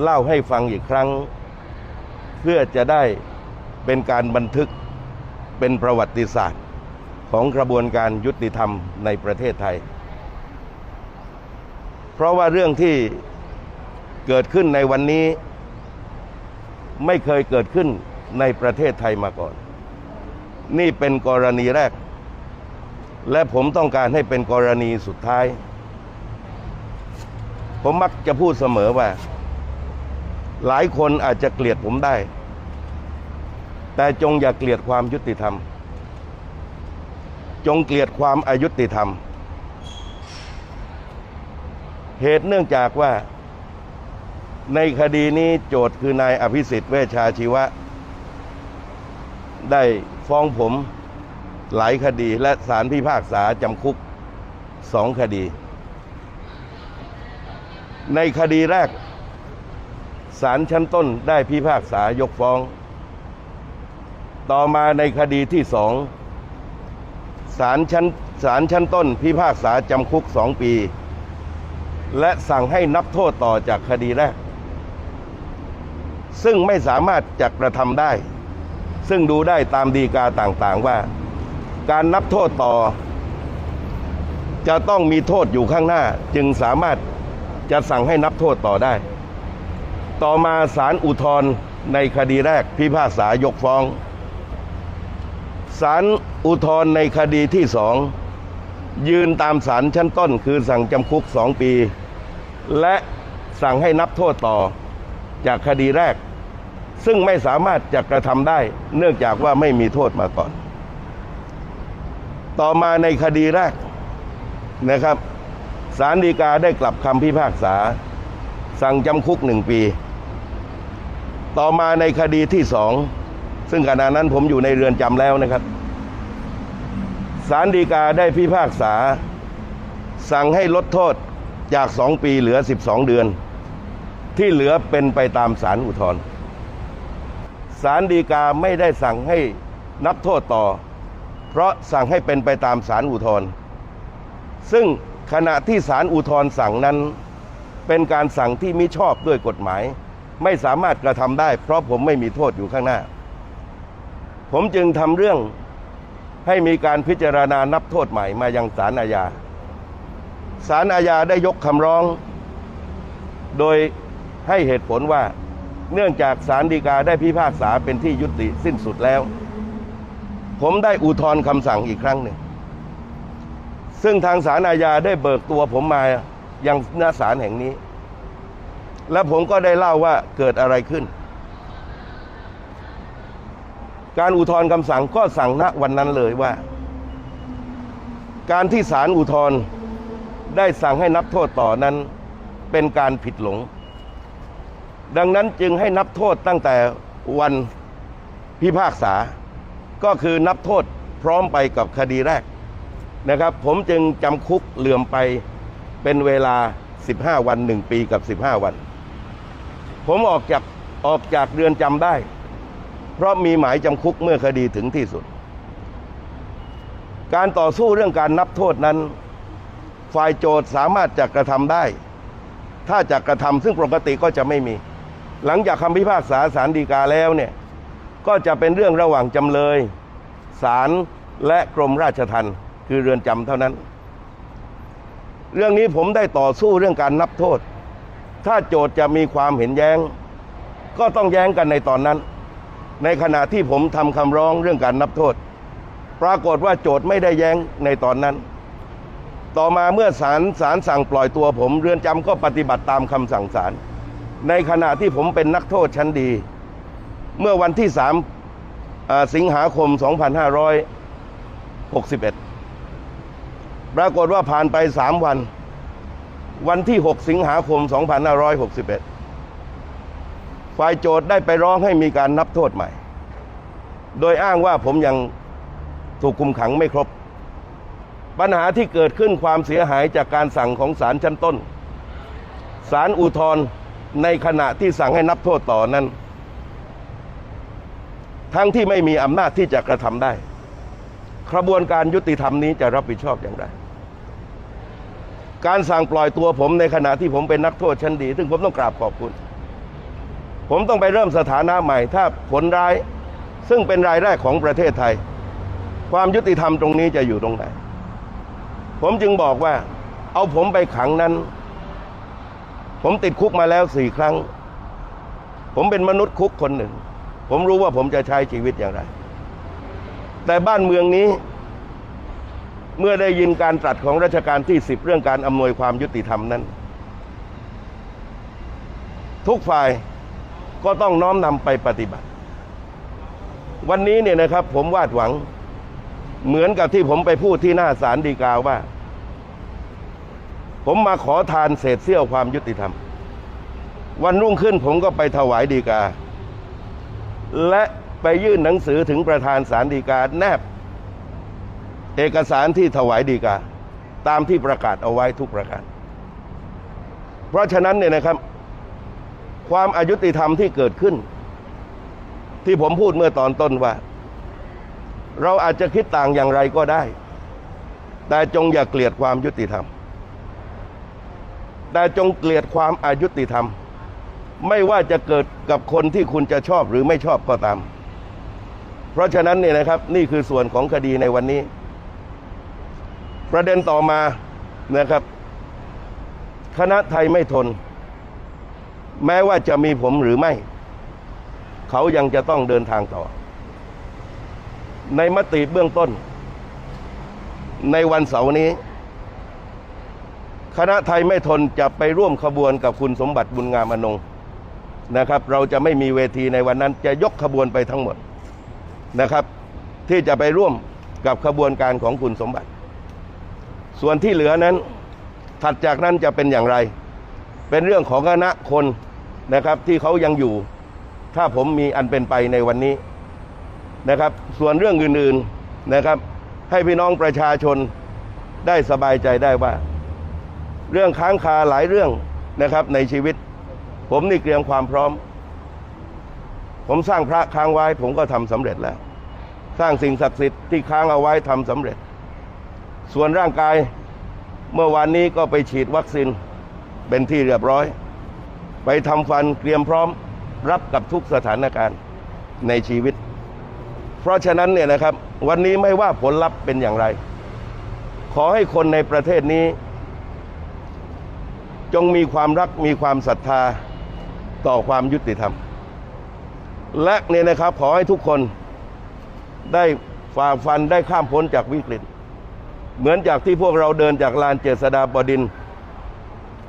เล่าให้ฟังอีกครั้ง เพื่อจะได้เป็นการบันทึกเป็นประวัติศาสตร์ ของกระบวนการยุติธรรมในประเทศไทย เพราะว่าเรื่องที่เกิดขึ้นในวันนี้ ไม่เคยเกิดขึ้นในประเทศไทยมาก่อน นี่เป็นกรณีแรก และผมต้องการให้เป็นกรณีสุดท้าย ผมมักจะพูดเสมอว่า หลายคนอาจจะเกลียดผมได้ แต่จงอย่าเกลียดความยุติธรรม จงเกลียดความอายุติธรรม เหตุเนื่องจากว่า ในคดีนี้โจทย์คือนายอภิสิทธิ์เวชชาชีวะ ได้ฟ้องผมหลายคดีและสารพิพากษาจำคุกสองคดี ในคดีแรก ศาลชั้นต้นได้พิพากษายกฟ้อง ต่อมาในคดีที่สองศาลชั้นศาลชั้นต้นพิพากษาจำคุกสองปี และสั่งให้นับโทษต่อจากคดีแรก ซึ่งไม่สามารถจะกระทำได้ ซึ่งดูได้ตามดีกาต่างๆว่า การนับโทษต่อ จะต้องมีโทษอยู่ข้างหน้าจึงสามารถจะสั่งให้นับโทษต่อได้ ต่อมาศาลอุทธรณ์ในคดีแรกพิพากษายกฟ้องศาลอุทธรณ์ในคดีที่สองยืนตามศาลชั้นต้น คือสั่งจำคุกสองปี และสั่งให้นับโทษต่อจากคดีแรก ซึ่งไม่สามารถจะกระทำได้ เนื่องจากว่าไม่มีโทษมาก่อน ต่อมาในคดีแรกนะครับศาลฎีกาได้กลับคำพิพากษา สั่งจำคุกหนึ่งปี ต่อมาในคดีที่สองซึ่งขณะนั้นผมอยู่ในเรือนจำแล้วนะครับศาลฎีกาได้พิพากษา สั่งให้ลดโทษจากสองปีเหลือ 12 เดือน ที่เหลือเป็นไปตามศาลอุทธรณ์ศาลฎีกาไม่ได้สั่งให้นับโทษต่อ เพราะสั่งให้เป็นไปตามศาลอุทธรณ์ซึ่งขณะที่ศาลอุทธรณ์สั่งนั้น เป็นการสั่งที่มิชอบด้วยกฎหมาย ไม่สามารถกระทำได้ เพราะผมไม่มีโทษอยู่ข้างหน้า ผมจึงทำเรื่องให้มีการพิจารณานับโทษใหม่มายังศาลอาญาศาลอาญาได้ยกคำร้อง โดยให้เหตุผลว่า เนื่องจากศาลฎีกาได้พิพากษาเป็นที่ยุติสิ้นสุดแล้ว ผมได้อุทธรณ์คำสั่งอีกครั้งหนึ่ง ซึ่งทางศาลอาญาได้เบิกตัวผมมายังหน้าศาลแห่งนี้ และผมก็ได้เล่าว่าเกิดอะไรขึ้น การอุทธรณ์คำสั่งก็สั่งณวันนั้นเลยว่า การที่ศาลอุทธรณ์ได้สั่งให้นับโทษต่อนั้นเป็นการผิดหลง ดังนั้นจึงให้นับโทษตั้งแต่วันพิพากษา ก็คือนับโทษพร้อมไปกับคดีแรกนะครับ ผมจึงจำคุกเหลื่อมไปเป็นเวลา 15 วัน 1 ปีกับ 15 วัน ผมออกจากออกจากเรือนจำได้ เพราะมีหมายจำคุกเมื่อคดีถึงที่สุด การต่อสู้เรื่องการนับโทษนั้น ฝ่ายโจทย์สามารถจะกระทำได้ ถ้าจะกระทำซึ่งปกติก็จะไม่มี หลังจากคำพิพากษาสารดีกาแล้วเนี่ย ก็จะเป็นเรื่องระหว่างจำเลยศาลและกรมราชทัณฑ์คือเรือนจำเท่านั้น เรื่องนี้ผมได้ต่อสู้เรื่องการนับโทษ ถ้าโจทย์จะมีความเห็นแย้ง ก็ต้องแย้งกันในตอนนั้น ในขณะที่ผมทำคำร้องเรื่องการนับโทษ ปรากฏว่าโจทย์ไม่ได้แย้งในตอนนั้น ต่อมาเมื่อศาลศาลสั่งปล่อยตัวผม เรือนจำก็ปฏิบัติตามคำสั่งศาลในขณะที่ผมเป็นนักโทษชั้นดี เมื่อวันที่3สิงหาคม 2561 ปรากฏว่าผ่านไป3วัน วันที่ 6 สิงหาคม 2561 ฝ่ายโจทย์ได้ไปร้องให้มีการนับโทษใหม่ โดยอ้างว่าผมยังถูกคุมขังไม่ครบ ปัญหาที่เกิดขึ้นความเสียหายจากการสั่งของศาลชั้นต้น ศาลอุทธรณ์ในขณะที่สั่งให้นับโทษต่อนั้น ทั้งที่ไม่มีอำนาจที่จะกระทำได้ กระบวนการยุติธรรมนี้จะรับผิดชอบอย่างไร การสั่งปล่อยตัวผมในขณะที่ผมเป็นนักโทษชั้นดี ซึ่งผมต้องกราบขอบคุณ ผมต้องไปเริ่มสถานะใหม่ ถ้าผลร้าย ซึ่งเป็นรายแรกของประเทศไทย ความยุติธรรมตรงนี้จะอยู่ตรงไหน ผมจึงบอกว่า เอาผมไปขังนั้น ผมติดคุกมาแล้วสี่ครั้ง ผมเป็นมนุษย์คุกคนหนึ่ง ผมรู้ว่าผมจะใช้ชีวิตอย่างไร แต่บ้านเมืองนี้ เมื่อได้ยินการตรัสของรัชกาลที่สิบเรื่องการอำนวยความยุติธรรมนั้น ทุกฝ่ายก็ต้องน้อมนำไปปฏิบัติ วันนี้เนี่ยนะครับผมวาดหวัง เหมือนกับที่ผมไปพูดที่หน้าศาลฎีกาว่า ผมมาขอทานเศษเสี้ยวความยุติธรรม วันรุ่งขึ้นผมก็ไปถวายฎีกา และไปยื่นหนังสือถึงประธานศาลฎีกาแนบ เอกสารที่ถวายฎีกา ตามที่ประกาศเอาไว้ทุกประการ เพราะฉะนั้นเนี่ยนะครับ ความอายุติธรรมที่เกิดขึ้น ที่ผมพูดเมื่อตอนต้นว่า เราอาจจะคิดต่างอย่างไรก็ได้ แต่จงอย่าเกลียดความยุติธรรม แต่จงเกลียดความอายุติธรรม ไม่ว่าจะเกิดกับคนที่คุณจะชอบหรือไม่ชอบก็ตาม เพราะฉะนั้นเนี่ยนะครับนี่คือส่วนของคดีในวันนี้ ประเด็นต่อมานะครับ คณะไทยไม่ทน แม้ว่าจะมีผมหรือไม่ เขายังจะต้องเดินทางต่อ ในมติเบื้องต้น ในวันเสาร์นี้ คณะไทยไม่ทนจะไปร่วมขบวนกับคุณสมบัติบุญงามอนงนะครับ เราจะไม่มีเวทีในวันนั้นจะยกขบวนไปทั้งหมดนะครับ ที่จะไปร่วมกับขบวนการของคุณสมบัติ ส่วนที่เหลือนั้น ถัดจากนั้นจะเป็นอย่างไร เป็นเรื่องของคณะคนนะครับที่เขายังอยู่ ถ้าผมมีอันเป็นไปในวันนี้นะครับ ส่วนเรื่องอื่นๆนะครับ ให้พี่น้องประชาชนได้สบายใจได้ว่า เรื่องค้างคาหลายเรื่องนะครับในชีวิต ผมนี่เตรียมความพร้อม ผมสร้างพระค้างไว้ ผมก็ทำสำเร็จแล้ว สร้างสิ่งศักดิ์สิทธิ์ที่ค้างเอาไว้ทำสำเร็จ ส่วนร่างกายเมื่อวานนี้ก็ไปฉีดวัคซีนเป็นที่เรียบร้อย ไปทำฟันเตรียมพร้อมรับกับทุกสถานการณ์ในชีวิต เพราะฉะนั้นเนี่ยนะครับวันนี้ไม่ว่าผลลัพธ์เป็นอย่างไร ขอให้คนในประเทศนี้ จงมีความรักมีความศรัทธาต่อความยุติธรรม และเนี่ยนะครับขอให้ทุกคนได้ฝ่าฟันได้ข้ามพ้นจากวิกฤต เหมือนจากที่พวกเราเดินจากลานเจษฎาบดิน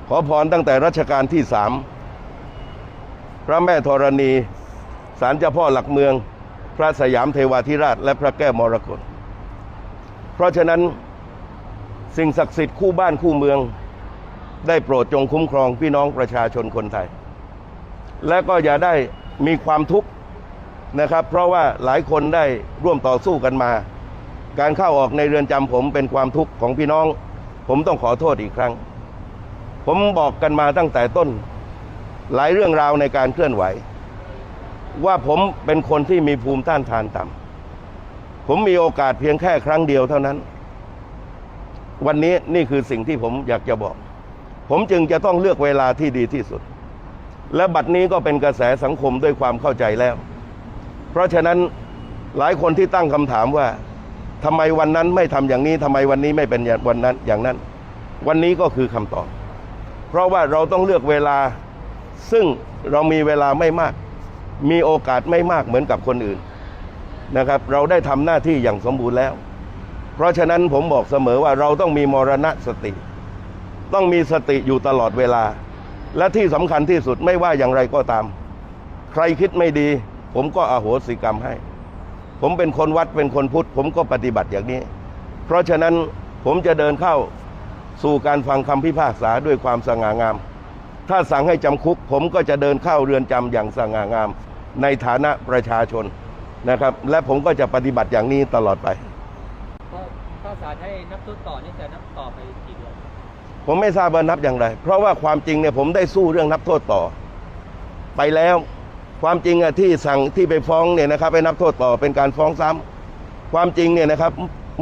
ขอพรตั้งแต่รัชกาลที่สามพระแม่ธรณีศาลเจ้าพ่อหลักเมือง พระสยามเทวาธิราช และพระแก้วมรกตเพราะฉะนั้นสิ่งศักดิ์สิทธิ์คู่บ้านคู่เมือง ได้โปรดจงคุ้มครองพี่น้องประชาชนคนไทย และก็อย่าได้มีความทุกข์นะครับ เพราะว่าหลายคนได้ร่วมต่อสู้กันมา การเข้าออกในเรือนจำผมเป็นความทุกข์ของพี่น้อง ผมต้องขอโทษอีกครั้ง ผมบอกกันมาตั้งแต่ต้น หลายเรื่องราวในการเคลื่อนไหว ว่าผมเป็นคนที่มีภูมิต้านทานต่ำผมมีโอกาสเพียงแค่ครั้งเดียวเท่านั้น วันนี้นี่คือสิ่งที่ผมอยากจะบอก ผมจึงจะต้องเลือกเวลาที่ดีที่สุด และบัดนี้ก็เป็นกระแสสังคมด้วยความเข้าใจแล้ว เพราะฉะนั้นหลายคนที่ตั้งคำถามว่า ทำไมวันนั้นไม่ทำอย่างนี้ทำไมวันนี้ไม่เป็นวันนั้นอย่างนั้น วันนี้ก็คือคำตอบ เพราะว่าเราต้องเลือกเวลาซึ่งเรามีเวลาไม่มาก มีโอกาสไม่มากเหมือนกับคนอื่นนะครับ เราได้ทำหน้าที่อย่างสมบูรณ์แล้ว เพราะฉะนั้นผมบอกเสมอว่าเราต้องมีมรณะสติ ต้องมีสติอยู่ตลอดเวลา และที่สำคัญที่สุดไม่ว่าอย่างไรก็ตาม ใครคิดไม่ดี ผมก็อโหสิกรรมให้ ผมเป็นคนวัดเป็นคนพุทธ ผมก็ปฏิบัติอย่างนี้ เพราะฉะนั้นผมจะเดินเข้าสู่การฟังคำพิพากษาด้วยความสง่างาม ถ้าสั่งให้จำคุก ผมก็จะเดินเข้าเรือนจำอย่างสง่างาม ในฐานะประชาชนนะครับ และผมก็จะปฏิบัติอย่างนี้ตลอดไปก็ถ้าศาลให้นับต้นต่อนี่จะนับต่อไปกี่เดือนผมไม่ทราบว่านับอย่างไร เพราะว่าความจริงเนี่ยผมได้สู้เรื่องนับโทษต่อ ไปแล้ว ความจริงอะที่สั่งที่ไปฟ้องเนี่ยนะครับไปนับโทษต่อเป็นการฟ้องซ้ำความจริงเนี่ยนะครับ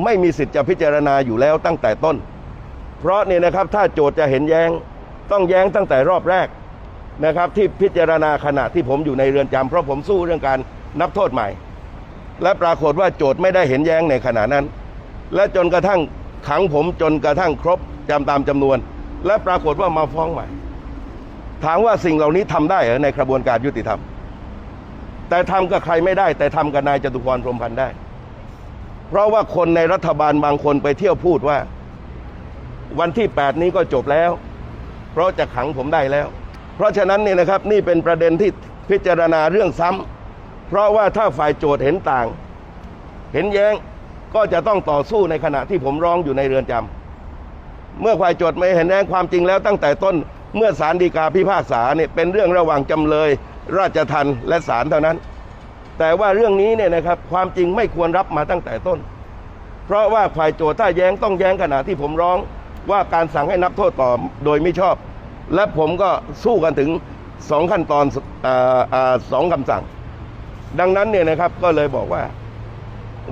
ไม่มีสิทธิ์จะพิจารณาอยู่แล้วตั้งแต่ต้น เพราะเนี่ยนะครับถ้าโจทย์จะเห็นแย้งต้องแย้งตั้งแต่รอบแรกนะครับที่พิจารณาขณะที่ผมอยู่ในเรือนจำเพราะผมสู้เรื่องการนับโทษใหม่ และปรากฏว่าโจทย์ไม่ได้เห็นแย้งในขณะนั้น และจนกระทั่งขังผมจนกระทั่งครบจำตามจำนวน และปรากฏว่ามาฟ้องใหม่ ถามว่าสิ่งเหล่านี้ทำได้หรอในกระบวนการยุติธรรม แต่ทำกับใครไม่ได้ แต่ทำกับนายจตุพรพรมพันธ์ได้ เพราะว่าคนในรัฐบาลบางคนไปเที่ยวพูดว่า วันที่ 8 นี้ก็จบแล้ว เพราะจะขังผมได้แล้ว เพราะฉะนั้นเนี่ยนะครับนี่เป็นประเด็นที่พิจารณาเรื่องซ้ำเพราะว่าถ้าฝ่ายโจทย์เห็นต่าง เห็นแย้งก็จะต้องต่อสู้ในขณะที่ผมร้องอยู่ในเรือนจำเมื่อฝ่ายโจทย์ไม่เห็นแย้งความจริงแล้วตั้งแต่ต้นเมื่อศาลฎีกาพิพากษาเนี่ยเป็นเรื่องระหว่างจำเลยราชทันและศาลเท่านั้น แต่ว่าเรื่องนี้เนี่ยนะครับความจริงไม่ควรรับมาตั้งแต่ต้น เพราะว่าฝ่ายโจทย์ถ้าแย้งต้องแย้งขณะที่ผมร้องว่าการสั่งให้นับโทษต่อโดยไม่ชอบ และผมก็สู้กันถึงสองขั้นตอนออสองคำสั่ง ดังนั้นเนี่ยนะครับก็เลยบอกว่า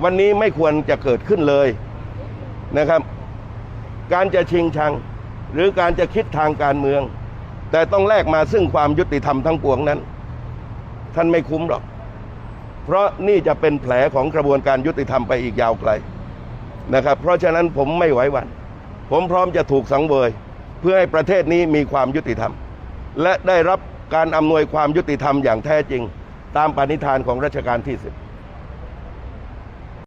วันนี้ไม่ควรจะเกิดขึ้นเลยนะครับ การจะชิงชัง หรือการจะคิดทางการเมือง แต่ต้องแลกมาซึ่งความยุติธรรมทั้งปวงนั้น ท่านไม่คุ้มหรอก เพราะนี่จะเป็นแผลของกระบวนการยุติธรรมไปอีกยาวไกลนะครับ เพราะฉะนั้นผมไม่ไหวหวันผมพร้อมจะถูกสังเวย เพื่อให้ประเทศนี้มีความยุติธรรม และได้รับการอำนวยความยุติธรรมอย่างแท้จริง ตามปณิธานของรัชกาลที่สิบ